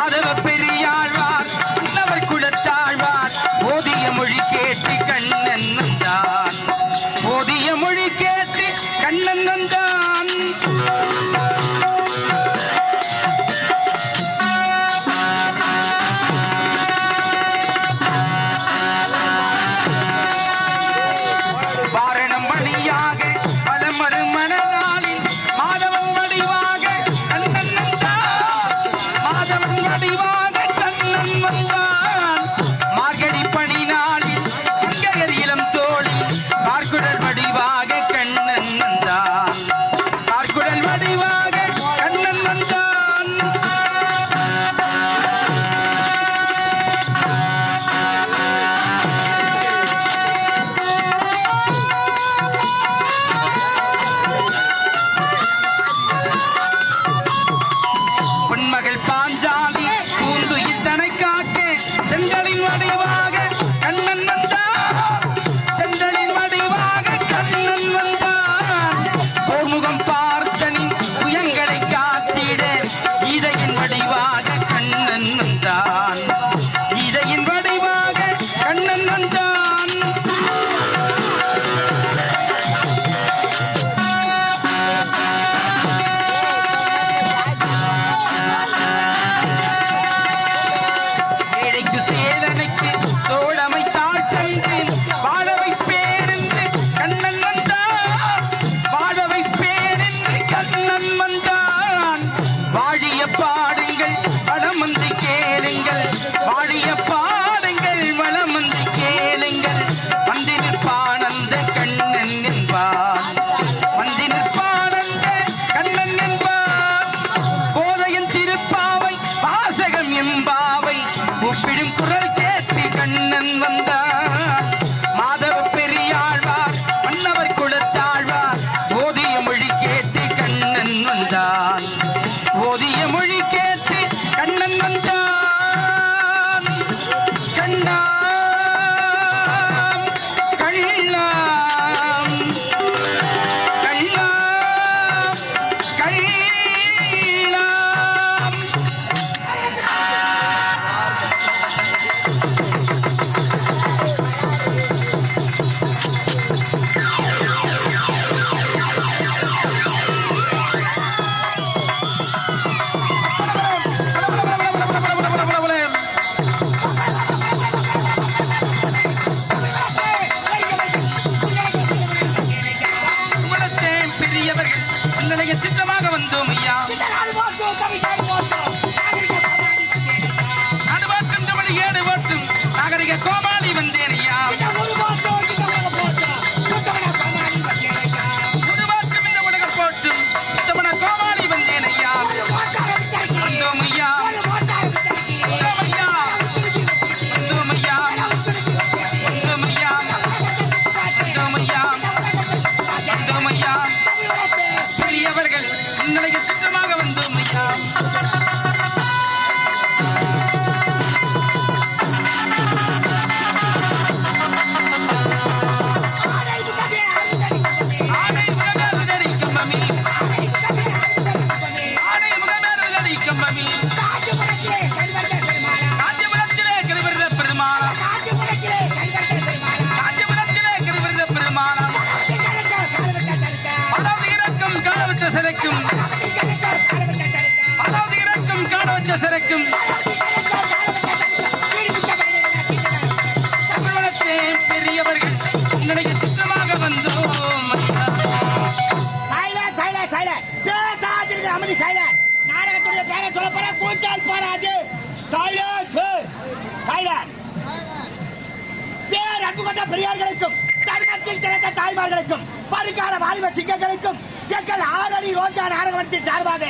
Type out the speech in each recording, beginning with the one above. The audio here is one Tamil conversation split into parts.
Hadi bakalım. அதாவது இறக்கும் காண வச்ச சிறக்கும் பெரியவர்கள் உன்னுடைய சுற்றமாக வந்தோம் அமைதி சைல நாடகத்துடைய பேரை சொல்ல போற கூச்சால் போராது சைலன்ஸ் சைலன் பேர் அன்பு கொண்ட பெரியார்களுக்கும் உலகத்தில் சிறந்த தாய்மார்களுக்கும் வருங்கால வாலிப சிங்கங்களுக்கும் எங்கள் ஆரணி ரோஜா நாடகத்தின் சார்பாக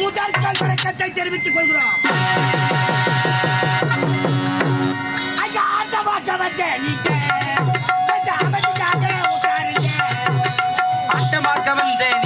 முதல் கல் தெரிவித்துக் கொள்கிறோம். ஐயா ஆட்டமாக்க வந்த நீங்க. ஆட்டமாக்க வந்தேன்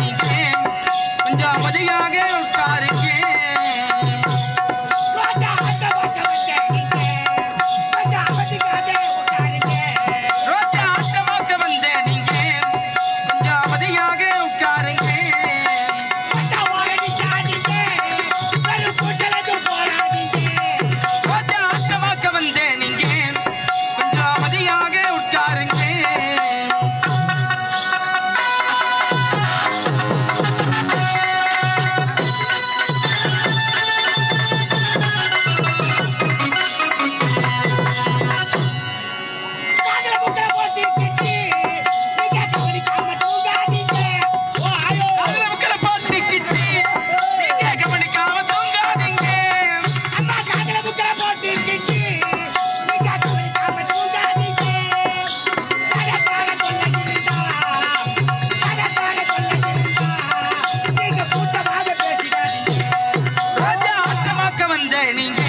வந்தே நீங்க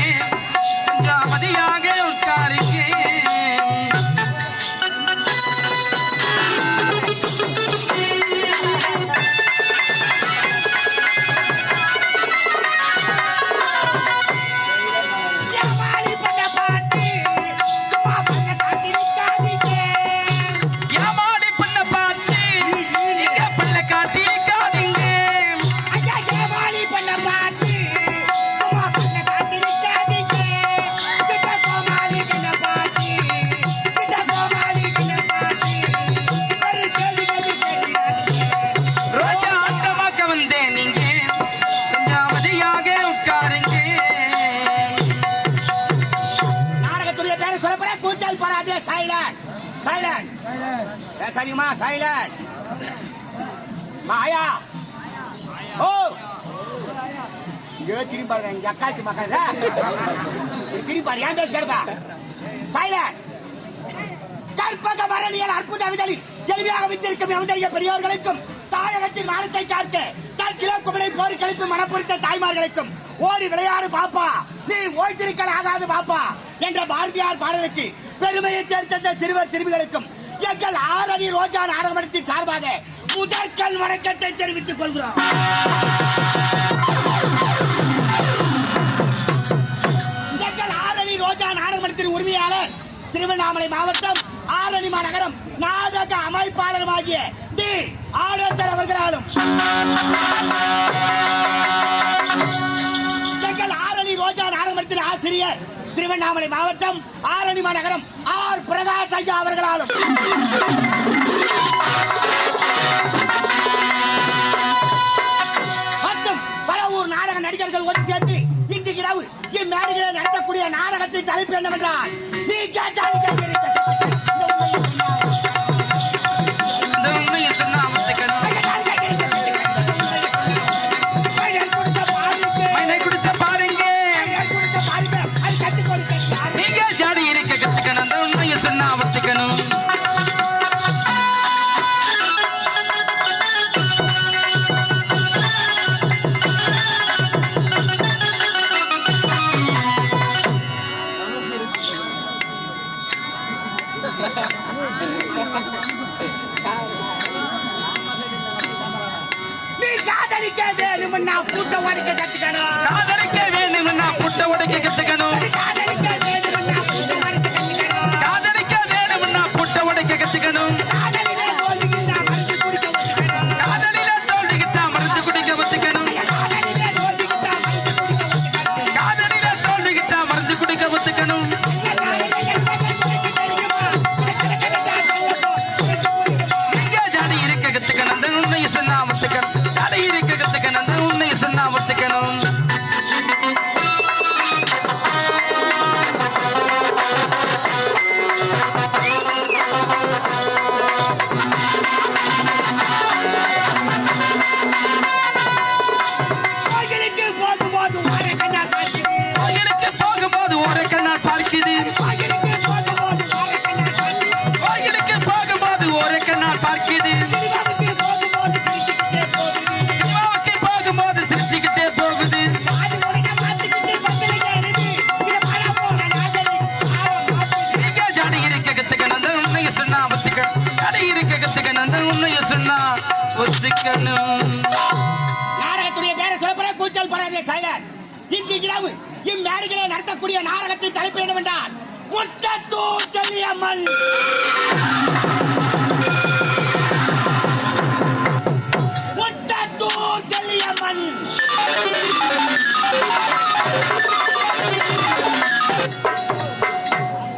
கொஞ்சம் சைலண்ட் சைலண்ட் சரிமா சைலண்ட் மாயா ஓ இங்க திரும்பி பாருங்க இங்க அக்காச்சி மக்கள் திரும்பி பாரு ஏன் பேசி கிடப்பா சைலண்ட் கற்பக மரணியல் அற்புத விதலில் எளிமையாக வித்திருக்கும் எமதறிய பெரியோர்களுக்கும் தாயகத்தின் மானத்தை காக்க தன் கிலோ குமலை போர் கழிப்பு மனப்பொருத்த தாய்மார்களுக்கும் ஓடி விளையாடு பாப்பா. நீ ஓய்த்திருக்கல் ஆகாது பாப்பா என்ற பாரதியார் பாடலுக்கு பெருமையை தேர்ந்தெடுத்த சிறுவர் சிறுமிகளுக்கும் எங்கள் ஆரணி ரோஜா நாடகமன்றத்தின் சார்பாக முதற்கல் வணக்கத்தை தெரிவித்துக் கொள்கிறோம். எங்கள் ஆரணி ரோஜா நாடகமன்றத்தின் உரிமையாளர் திருவண்ணாமலை மாவட்டம் ஆரணி மாநகரம் நாடக அமைப்பாளருமாகிய டி. ஆடத்தர் அவர்களாலும். ரோஜா நாடகமன்றத்தின் ஆசிரியர் திருவண்ணாமலை மாவட்டம் ஆரணி மாநகரம் ஆர். பிரகாஷ் ஐயா அவர்களாலும். மற்றும் பல ஊர் நாடக நடிகர்கள் ஒன்று சேர்த்து இன்று இரவு இம்மேடைகளை நடத்தக்கூடிய நாடகத்தின் தலைப்பு என்னவென்றால் நீ கேட்டால் கேள்வி இந்த உண்மையை சொன்னா ஒத்துக்கணும். நாடகத்துடைய பேரை சொல்லப்பட கூச்சல் படாதே சைலர். இன்று இரவு இம்மேடைகளை நடத்தக்கூடிய நாடகத்தின் தலைப்பு என்னவென்றால் முட்டத்தூர் செல்லியம்மன் முட்டத்தூர் செல்லியம்மன்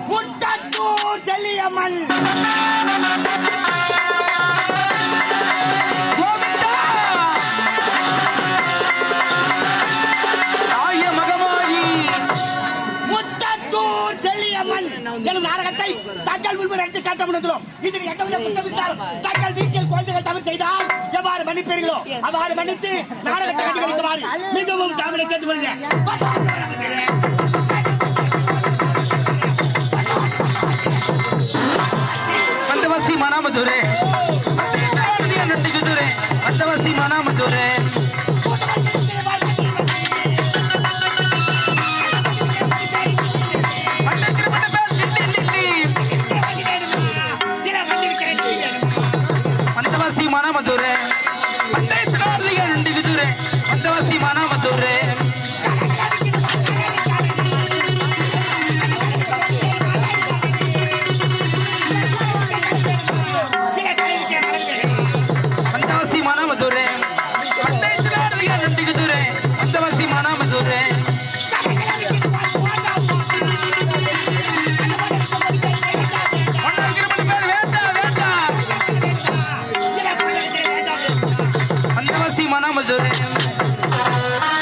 முட்டத்தூர் செல்லியம்மன் குற்றத்தை தங்கள் முன்பு எடுத்து காட்ட முனைகிறோம். இதில் எட்டவில்லை குற்றமிட்டால் தங்கள் வீட்டில் குழந்தைகள் தவறு செய்தால் எவ்வாறு மன்னிப்பீர்களோ? அவ்வாறு மன்னித்து நாடகத்தை கண்டுபிடிக்குமாறு மிகவும் தாமரை கேட்டுக்கொள்கிறேன் மனாமதுரே